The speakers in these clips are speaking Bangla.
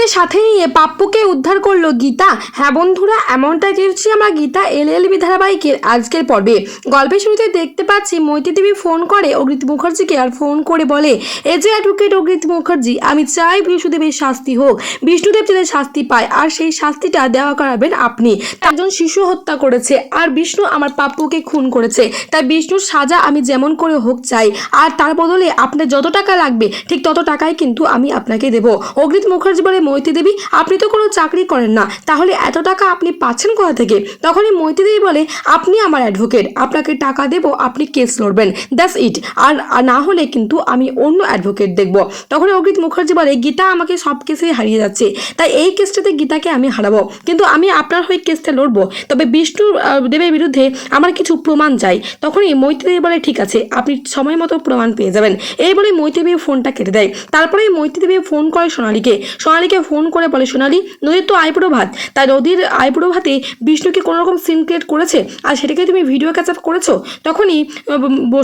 বিষ্ণুদেবকে সাথে নিয়ে পাপ্পুকে উদ্ধার করল গীতা? হ্যাঁ বন্ধুরা এমনটাই চেয়েছি আমরা গীতা এল এল বি ধারাবাহিকের আজকের পর্বে। গল্পের শুরুতে দেখতে পাচ্ছি মৈত্রী দেবী ফোন করে অগ্রিত মুখার্জিকে আর ফোন করে বলে, এ যে অ্যাডভোকেট অগ্রিত মুখার্জি, আমি চাই বিষ্ণুদেবের শাস্তি হোক। বিষ্ণুদেব যাতে শাস্তি পায় আর সেই শাস্তিটা দেওয়া করাবেন আপনি। একজন শিশু হত্যা করেছে আর বিষ্ণু আমার পাপ্পুকে খুন করেছে। তাই বিষ্ণুর সাজা আমি যেমন করে হোক চাই। আর তার বদলে আপনার যত টাকা লাগবে, ঠিক তত টাকাই কিন্তু আমি আপনাকে দেব। অগ্রিত মুখার্জি বলে মৈত্রী দেবী, আপনি তো কোনো চাকরি করেন না, তাহলে এত টাকা আপনি পাচ্ছেন কোথা থেকে? তখনই মৈত্রী দেবী বলে, আপনি আমার অ্যাডভোকেট আপনাকে টাকা দেব, আপনি কেস লড়বেন দ্যাটস ইট আর না হলে কিন্তু আমি অন্য অ্যাডভোকেট দেখব। তখন অগ্রিত মুখার্জি বলে, গীতা আমাকে সব কেসে হারিয়ে যাচ্ছে, তাই এই কেসটাতে গীতাকে আমি হারাবো, কিন্তু আমি আপনার হয়ে কেসটা লড়বো। তবে বিষ্ণু দেবের বিরুদ্ধে আমার কিছু প্রমাণ চাই। তখনই মৈত্রী দেবী বলে, ঠিক আছে, আপনি সময় মতো প্রমাণ পেয়ে যাবেন। এই বলে মৈত্রী দেবী ফোনটা কেটে দেয়। তারপরে মৈত্রী দেবী ফোন করে সোনালীকে। সোনালীকে ফোন করে বলে, সোনালি, নদীর তো আইপুরো ভাত। তাই নদীর আইপুরো ভাতে বিষ্ণুকে কোনো রকম সিন ক্রিয়েট করেছে? আর সেটাকে তুমি ভিডিও ক্যাচ আপ করেছ? তখনই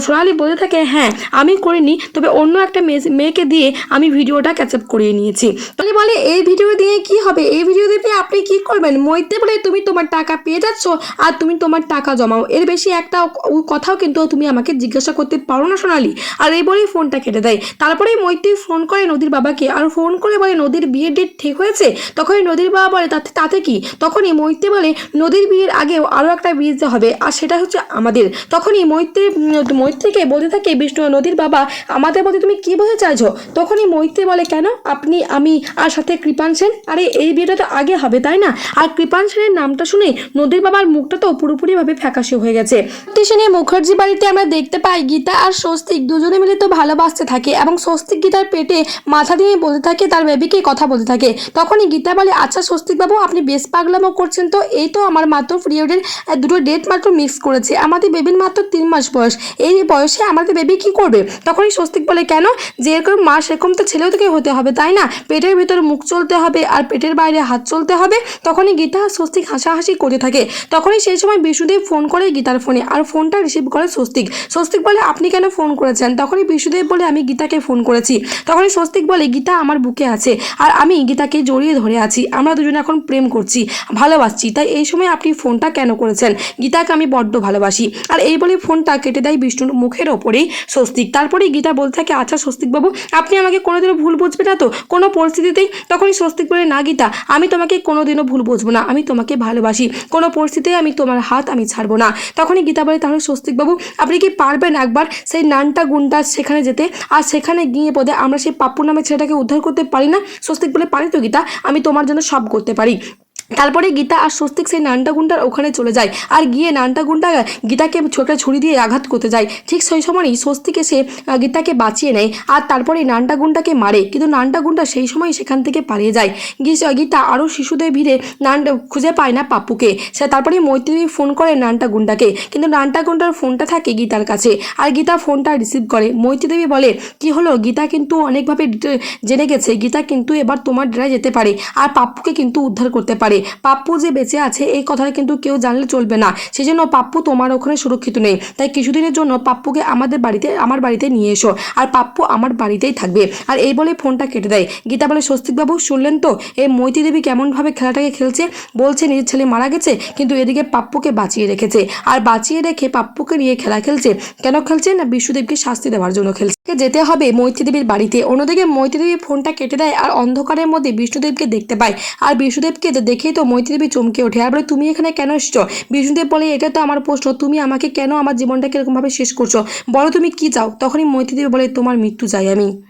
সোনালি বলতে থাকে হ্যাঁ আমি করিনি, তবে অন্য একটা মেয়ে- মেয়েকে দিয়ে আমি ভিডিওটা ক্যাচ আপ করিয়ে নিয়েছি। তাহলে বলে, এই ভিডিও দিয়ে কি হবে? এই ভিডিও দিয়ে আপনি কি করবেন? মৈত্রী বলে, তুমি তোমার টাকা পেয়ে যাচ্ছ আর তুমি তোমার টাকা জমাও। এর বেশি একটা কথাও কিন্তু তুমি আমাকে জিজ্ঞাসা করতে পারো না, সোনালি। আর এই বলেই ফোনটা কেটে দেয়। তারপরে মৈত্রী ফোন করে নদীর বাবাকে, আর ফোন করে বলে, নদীর বিয়ের ডেট ঠিক হয়েছে? তখনই নদীর বাবা বলে তাতে তাতে কি? তখনই মৈত্রী বলে, নদীর বিয়ের আগেও আরও একটা বিয়ে দিতে হবে, আর সেটা হচ্ছে আমাদের। তখনই মৈত্রী মৈত্রীকে বলতে থাকে, বিষ্ণু, নদীর বাবা, আমাদের বলতে তুমি কী বোঝাতে চাইছো? তখনই মৈত্রী বলে, কেন? আপনি, আমি আর সাথে কৃপান সেন? আরে, এই বিয়েটা তো আগে হবে, তাই না? আর কৃপান সেনের নামটা শুনে নদীর বাবার মুখটা তো পুরোপুরিভাবে ফ্যাকাশে হয়ে গেছে। সেনে মুখার্জি বাড়িতে আমরা দেখতে পাই, গীতা আর স্বস্তিক দুজনে মিলে তো ভালোবাসতে থাকে এবং স্বস্তিক গীতার পেটে মাথা দিয়ে বলতে থাকে, তার বেবিকে কথা বলতে থাকে। তখনই গীতা বলে আচ্ছা স্বস্তিক বাবু আপনি বেশ পাগলামো করছেন তো। এই তো আমার মাত্র পিরিয়ডের দুটো ডেট মাত্র মিক্স করেছে। আমাদের বেবির মাত্র তিন মাস বয়স। এই বয়সে আমাদের বেবি কি করবে? তখনই স্বস্তিক বলে, কেন? যে এরকম মা, সেরকম তো ছেলেও থেকে হতে হবে, তাই না? পেটের ভিতরে মুখ চলতে হবে আর পেটের বাইরে হাত চলতে হবে। তখনই গীতা স্বস্তিক হাসাহাসি করতে থাকে। তখনই সেই সময় বিষ্ণুদেব ফোন করে গীতার ফোনে আর ফোনটা রিসিভ করে স্বস্তিক। স্বস্তিক বলে, আপনি কেন ফোন করেছেন? তখনই বিষ্ণুদেব বলে, আমি গীতাকে ফোন করেছি। তখনই স্বস্তিক বলে, গীতা আমার বুকে আছে। আর আমি গীতাকে জড়িয়ে ধরে আছি। আমরা দুজনে এখন প্রেম করছি, ভালোবাসছি। তাই এই সময় আপনি ফোনটা কেন করেছেন? গীতাকে আমি বড্ড ভালোবাসি। আর এই বলে ফোনটা কেটে দেয় বিষ্ণুর মুখের ওপরেই। স্বস্তিক, তারপরেই গীতা বলতে থাকে আচ্ছা স্বস্তিক বাবু, আপনি আমাকে কোনোদিনও ভুল বুঝবে না তো? কোনো পরিস্থিতিতেই তখনই স্বস্তিক বলে, না গীতা, আমি তোমাকে কোনোদিনও ভুল বুঝব না। আমি তোমাকে ভালোবাসি। কোনো পরিস্থিতিতে আমি তোমার হাত আমি ছাড়বো না। তখনই গীতা বলে, তাহলে স্বস্তিক বাবু, আপনি কি পারবেন একবার সেই নানটা গুন্ডা সেখানে যেতে? আর সেখানে গিয়ে পদে আমরা সেই পাপ্পু নামের ছেলেটাকে উদ্ধার করতে পারি না? স্বস্তিক বলে পারি তো গীতা? আমি তোমার জন্য সব করতে পারি। তারপরে গীতা আর স্বস্তিক সেই নানটা গুন্ডার ওখানে চলে যায়। আর গিয়ে নানটা গুন্ডা গীতাকে ছোটা ছুরি দিয়ে আঘাত করতে যায়। ঠিক সেই সময়ই স্বস্তিক এসে গীতাকে বাঁচিয়ে নেয় আর তারপরে নানটা গুন্ডাকে মারে। কিন্তু নানটা গুন্ডা সেই সময় সেখান থেকে পালিয়ে যায়। গীতা আরও শিশুদের ভিড়ে নান খুঁজে পায় না পাপ্পুকে সে তারপরে মৈত্রী ফোন করে নানটা গুন্ডাকে। কিন্তু নানটা গুন্ডার ফোনটা থাকে গীতার কাছে। আর গীতা ফোনটা রিসিভ করে। মৈত্রী দেবী বলে, কি হলো? গীতা কিন্তু অনেকভাবে জেনে গেছে। গীতা কিন্তু এবার তোমার ডেরায় যেতে পারে। আর পাপ্পুকে কিন্তু উদ্ধার করতে পারে। পাপ্পু যে বেঁচে আছে, এই কথাটা কিন্তু কেউ জানলে চলবে না। সেই জন্য পাপ্পু তোমার ওখানে সুরক্ষিত নেই। তাই কিছুদিনের জন্য পাপ্পুকে আমাদের বাড়িতে, আমার বাড়িতে নিয়ে এসো। আর পাপ্পু আমার বাড়িতেই থাকবে। আর এই বলে ফোনটা কেটে দেয়। গীতা বলে, স্বস্তিকবাবু, শুনলেন তো? এই মৈত্রী দেবী কেমনভাবে খেলাটাকে খেলছে? বলছে, নিজের ছেলে মারা গেছে, কিন্তু এদিকে পাপ্পুকে বাঁচিয়ে রেখেছে। আর বাঁচিয়ে রেখে পাপ্পুকে নিয়ে খেলা খেলছে। কেন খেলছে না বিষ্ণুদেবকে শাস্তি দেওয়ার জন্য খেলছে? যেতে হবে মৈত্রীদেবীর বাড়িতে। অন্যদিকে মৈত্রীদেবী ফোনটা কেটে দেয় আর অন্ধকারের মধ্যে বিষ্ণুদেবকে দেখতে পায়। আর বিষ্ণুদেবকে দেখেই তো মৈত্রীদেবী চমকে ওঠে। আর বলে, তুমি এখানে কেন এসছো? বিষ্ণুদেব বলে, এটা তো আমার প্রশ্ন। তুমি আমাকে কেন আমার জীবনটাকে এরকমভাবে শেষ করছ? বলো তুমি কি চাও? তখনই মৈত্রীদেবী বলে, তোমার মৃত্যু চাই আমি।